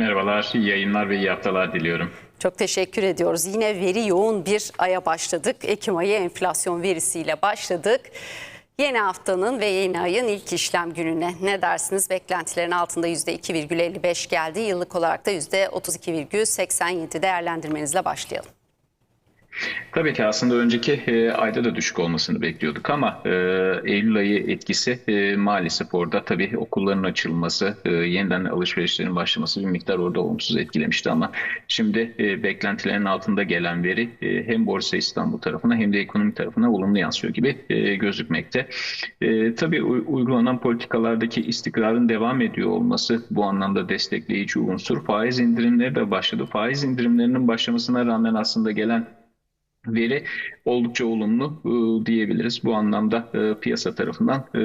Merhabalar, iyi yayınlar ve iyi haftalar diliyorum. Çok teşekkür ediyoruz. Yine veri yoğun bir aya başladık. Ekim ayı enflasyon verisiyle başladık. Yeni haftanın ve yeni ayın ilk işlem gününe ne dersiniz? Beklentilerin altında %2,55 geldi. Yıllık olarak da %32,87 değerlendirmenizle başlayalım. Tabii ki aslında önceki e, ayda da düşük olmasını bekliyorduk ama e, Eylül ayı etkisi e, maalesef orada tabii okulların açılması, yeniden alışverişlerin başlaması bir miktar orada olumsuz etkilemişti ama şimdi beklentilerin altında gelen veri hem Borsa İstanbul tarafına hem de ekonomi tarafına olumlu yansıyor gibi gözükmekte. Tabii uygulanan politikalardaki istikrarın devam ediyor olması bu anlamda destekleyici unsur. Faiz indirimleri de başladı. Faiz indirimlerinin başlamasına rağmen aslında gelen veri oldukça olumlu e, diyebiliriz. Bu anlamda e, piyasa tarafından e,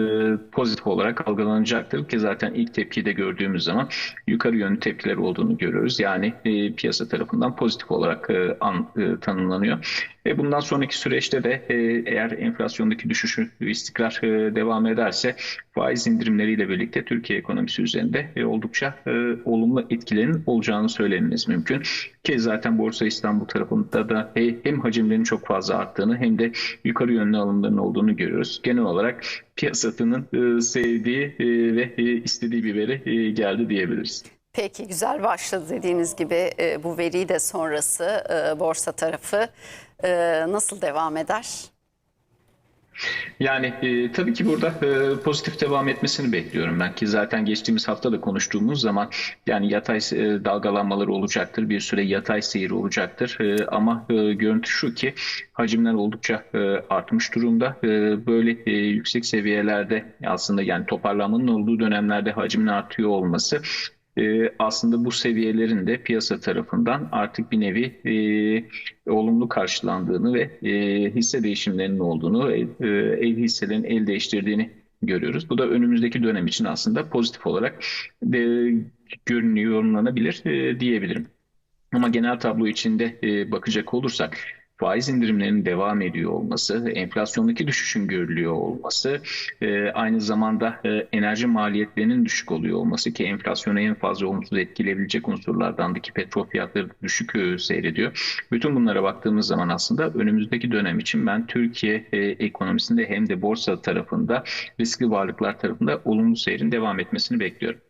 pozitif olarak algılanacaktır ki zaten ilk tepkiyi de gördüğümüz zaman yukarı yönlü tepkiler olduğunu görüyoruz. Yani e, piyasa tarafından pozitif olarak e, an, e, tanımlanıyor. E, bundan sonraki süreçte de e, eğer enflasyondaki düşüşü istikrar e, devam ederse faiz indirimleriyle birlikte Türkiye ekonomisi üzerinde e, oldukça e, olumlu etkilerin olacağını söylememiz mümkün. Ki zaten Borsa İstanbul tarafında da he- hem hacimlerin çok fazla arttığını hem de yukarı yönlü alımların olduğunu görüyoruz. Genel olarak piyasanın e, sevdiği e, ve e, istediği bir veri geldi diyebiliriz. Peki güzel başladı dediğiniz gibi bu veri de sonrası borsa tarafı nasıl devam eder? Yani e, tabii ki burada e, pozitif devam etmesini bekliyorum ben ki zaten geçtiğimiz hafta da konuştuğumuz zaman yani yatay e, dalgalanmaları olacaktır. Bir süre yatay seyir olacaktır. E, ama e, görüntü şu ki hacimler oldukça e, artmış durumda. E, böyle e, yüksek seviyelerde aslında yani toparlanmanın olduğu dönemlerde hacmin artıyor olması e, aslında bu seviyelerin de piyasa tarafından artık bir nevi e, olumlu karşılandığını ve e, hisse değişimlerinin olduğunu, e, el hisselerin el değiştirdiğini görüyoruz. Bu da önümüzdeki dönem için aslında pozitif olarak de, görünüyor, yorumlanabilir e, diyebilirim. Ama genel tablo içinde e, bakacak olursak faiz indirimlerinin devam ediyor olması, enflasyondaki düşüşün görülüyor olması, e, aynı zamanda e, enerji maliyetlerinin düşük oluyor olması ki enflasyonu en fazla olumsuz etkileyebilecek unsurlardan ki petrol fiyatları düşük e, seyrediyor. Bütün bunlara baktığımız zaman aslında önümüzdeki dönem için ben Türkiye ekonomisinde hem de borsa tarafında riskli varlıklar tarafında olumlu seyrin devam etmesini bekliyorum.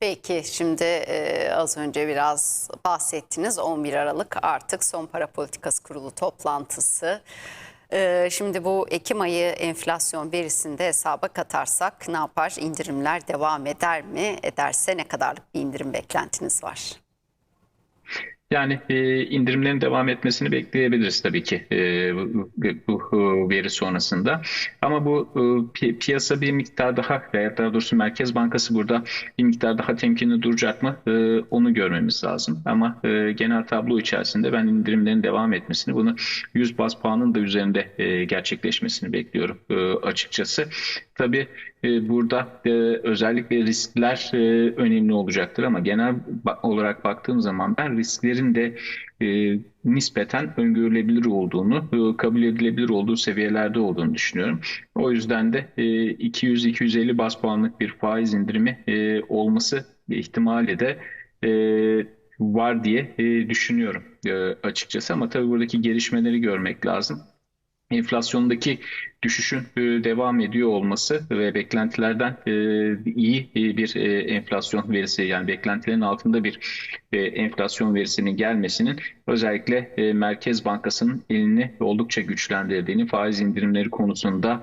Peki şimdi e, az önce biraz bahsettiniz 11 Aralık artık son para politikası kurulu toplantısı. E, şimdi bu Ekim ayı enflasyon verisinde hesaba katarsak ne yapar? İndirimler devam eder mi? Ederse ne kadarlık bir indirim beklentiniz var? Yani e, indirimlerin devam etmesini bekleyebiliriz tabii ki e, bu, bu, bu veri sonrasında. Ama bu e, pi- piyasa bir miktar daha veya daha doğrusu Merkez Bankası burada bir miktar daha temkinli duracak mı? E, onu görmemiz lazım. Ama e, genel tablo içerisinde ben indirimlerin devam etmesini, bunu 100 bas puanın da üzerinde e, gerçekleşmesini bekliyorum e, açıkçası. Tabii e, burada e, özellikle riskler e, önemli olacaktır ama genel olarak baktığım zaman ben risklerin de nispeten öngörülebilir olduğunu, kabul edilebilir olduğu seviyelerde olduğunu düşünüyorum. O yüzden de e, 200-250 bas puanlık bir faiz indirimi olması ihtimali de var diye düşünüyorum açıkçası. Ama tabii buradaki gelişmeleri görmek lazım enflasyondaki düşüşün e, devam ediyor olması ve beklentilerden e, iyi e, bir enflasyon verisi yani beklentilerin altında bir enflasyon verisinin gelmesinin özellikle Merkez Bankası'nın elini oldukça güçlendirdiğini, faiz indirimleri konusunda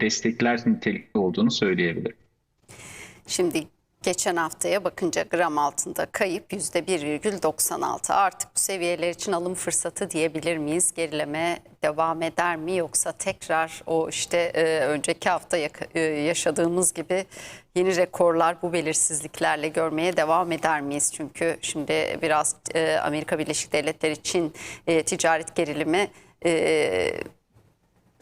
destekler nitelikli olduğunu söyleyebilirim. Şimdi geçen haftaya bakınca gram altında kayıp %1,96. Artık bu seviyeler için alım fırsatı diyebilir miyiz? Gerileme devam eder mi yoksa tekrar o işte e, önceki hafta e, yaşadığımız gibi yeni rekorlar bu belirsizliklerle görmeye devam eder miyiz? Çünkü şimdi biraz e, Amerika Birleşik Devletleri için e, ticaret gerilimi e,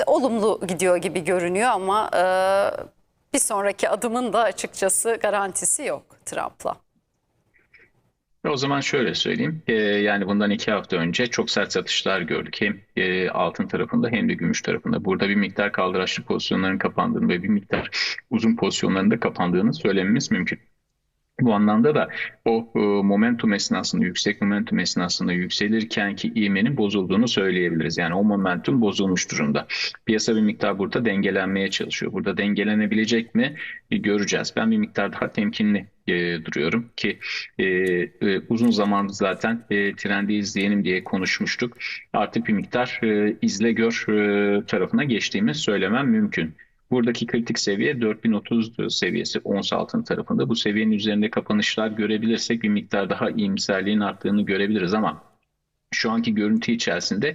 olumlu gidiyor gibi görünüyor ama e, bir sonraki adımın da açıkçası garantisi yok Trump'la. O zaman şöyle söyleyeyim. Ee, yani bundan iki hafta önce çok sert satışlar gördük. Hem e, altın tarafında hem de gümüş tarafında. Burada bir miktar kaldıraçlı pozisyonların kapandığını ve bir miktar uzun pozisyonların da kapandığını söylememiz mümkün. Bu anlamda da o e, momentum esnasında, yüksek momentum esnasında yükselirken ki ivmenin bozulduğunu söyleyebiliriz. Yani o momentum bozulmuş durumda. Piyasa bir miktar burada dengelenmeye çalışıyor. Burada dengelenebilecek mi göreceğiz. Ben bir miktar daha temkinli e, duruyorum ki e, uzun zamandır zaten trendi izleyelim diye konuşmuştuk. Artık bir miktar izle gör e, tarafına geçtiğimi söylemem mümkün. Buradaki kritik seviye 4030 seviyesi ons altın tarafında. Bu seviyenin üzerinde kapanışlar görebilirsek bir miktar daha iyimserliğin arttığını görebiliriz ama şu anki görüntü içerisinde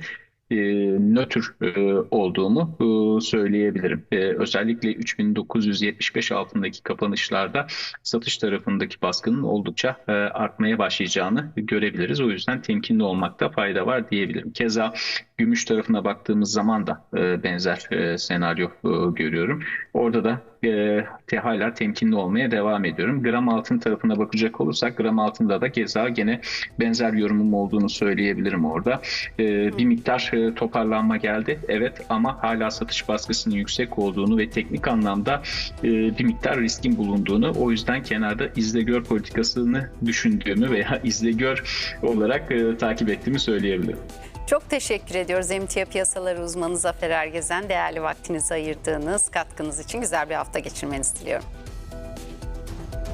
e, nötr e, olduğumu e, söyleyebilirim. E, özellikle 3975 altındaki kapanışlarda satış tarafındaki baskının oldukça e, artmaya başlayacağını görebiliriz. O yüzden temkinli olmakta fayda var diyebilirim. Keza gümüş tarafına baktığımız zaman da e, benzer e, senaryo e, görüyorum. Orada da e, te- hala temkinli olmaya devam ediyorum. Gram altın tarafına bakacak olursak gram altında da keza gene benzer yorumum olduğunu söyleyebilirim orada. E, bir miktar e, toparlanma geldi. Evet ama hala satış baskısının yüksek olduğunu ve teknik anlamda e, bir miktar riskin bulunduğunu o yüzden kenarda izle gör politikasını düşündüğümü veya izle gör olarak e, takip ettiğimi söyleyebilirim. Çok teşekkür ediyoruz emtia piyasaları uzmanı Zafer Ergezen. Değerli vaktinizi ayırdığınız katkınız için güzel bir hafta geçirmenizi diliyorum.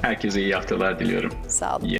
Herkese iyi haftalar diliyorum. Sağ olun.